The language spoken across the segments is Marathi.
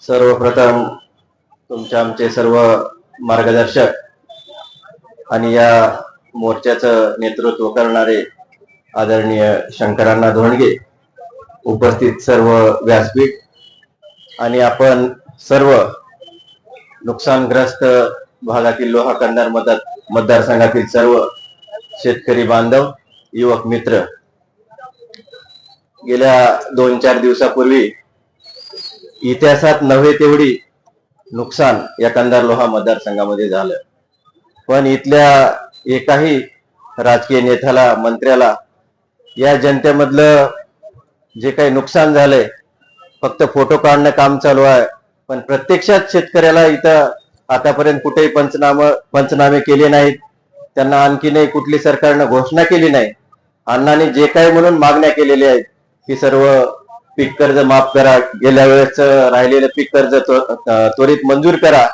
सर्वप्रथम तुमचे आमचे सर्व मार्गदर्शक आणि या मोर्चाचं नेतृत्व करणारे आदरणीय शंकरांना धोंडगे उपस्थित सर्व व्यासपीठ आणि आपण सर्व नुकसानग्रस्त भागातील लोहा कंधार मतदार मतदारसंघातील सर्व शेतकरी बांधव युवक मित्र. गेल्या दोन चार दिवसापूर्वी इतिहासात नव्हे तेवढी नुकसान या कंधार लोहा मतदारसंघामध्ये झालं. पण इथल्या एकाही राजकीय नेत्याला मंत्र्याला या जनतेमधलं जे काही नुकसान झालंय फक्त फोटो काढणं काम चालू आहे. पण प्रत्यक्षात शेतकऱ्याला इथं आतापर्यंत कुठेही पंचनाम पंचनामे केले नाहीत. त्यांना आणखीनही कुठली सरकारनं घोषणा केली नाही. अण्णांनी जे काही म्हणून मागण्या केलेल्या आहेत की सर्व पीक कर्ज माफ करा. गेल्या वेळेस राहिलेलं पीक कर्ज त्वरित मंजूर करा.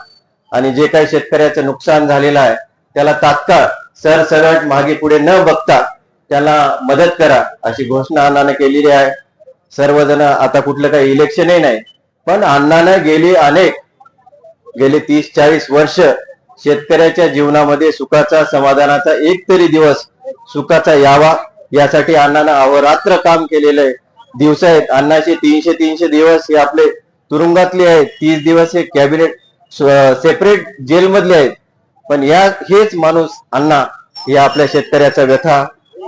आणि जे काही शेतकऱ्याचं नुकसान झालेलं आहे त्याला तात्काळ सरसरट मागे पुढे न बघता त्याला मदत करा अशी घोषणा अण्णानं केलेली आहे. सर्वजण आता कुठलं काही इलेक्शनही नाही. पण अण्णानं गेली अनेक गेले तीस चाळीस वर्ष शेतकऱ्याच्या जीवनामध्ये सुखाचा समाधानाचा एक तरी दिवस सुखाचा यावा. यासाठी अण्णानं अहोरात्र काम केलेलं आहे. दिवस आहेत अण्णाचे तीनशे तीनशे दिवस हे आपले तुरुंगातले आहेत. तीस दिवस हे कॅबिनेट सेपरेट जेलमधले आहेत. पण या हेच माणूस अण्णा हे आपल्या शेतकऱ्याचा व्यथा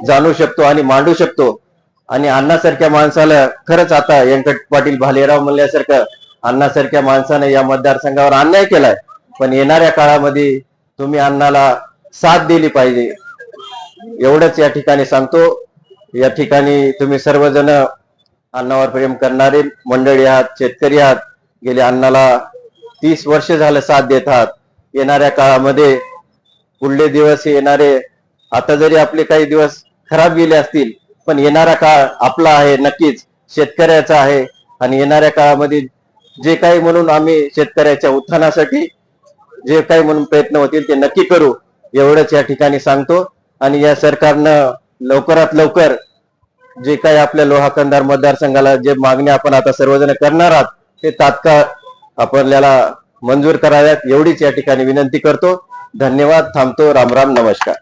जाणू शकतो आणि मांडू शकतो. आणि अण्णासारख्या माणसाला खरंच आता व्यंकट पाटील भालेराव म्हणल्यासारखं अण्णासारख्या माणसाने या मतदारसंघावर अन्याय केलाय. पण येणाऱ्या काळामध्ये तुम्ही अण्णाला साथ दिली पाहिजे. एवढंच या ठिकाणी सांगतो. या ठिकाणी तुम्ही सर्वजण अण्णावर प्रेम करणारे मंडळी आहात शेतकरी आहात. गेले अण्णाला तीस वर्ष झालं साथ देत आहात. येणाऱ्या काळामध्ये पुढले दिवस येणारे आता जरी आपले काही दिवस खराब गेले असतील पण येणारा काळ आपला आहे नक्कीच. शेतकऱ्याचा आहे. आणि येणाऱ्या काळामध्ये जे काही म्हणून आम्ही शेतकऱ्याच्या उत्थानासाठी जे काही म्हणून प्रयत्न होतील ते नक्की करू एवढंच या ठिकाणी सांगतो. आणि या सरकारनं लवकरात लवकर जे काही आपल्या लोहा कंधार मतदारसंघाला जे मागणी आपण आता सर्वजण करणार आहात ते तात्काळ आपल्याला मंजूर कराव्यात एवढीच या ठिकाणी विनंती करतो. धन्यवाद थांबतो. राम राम नमस्कार.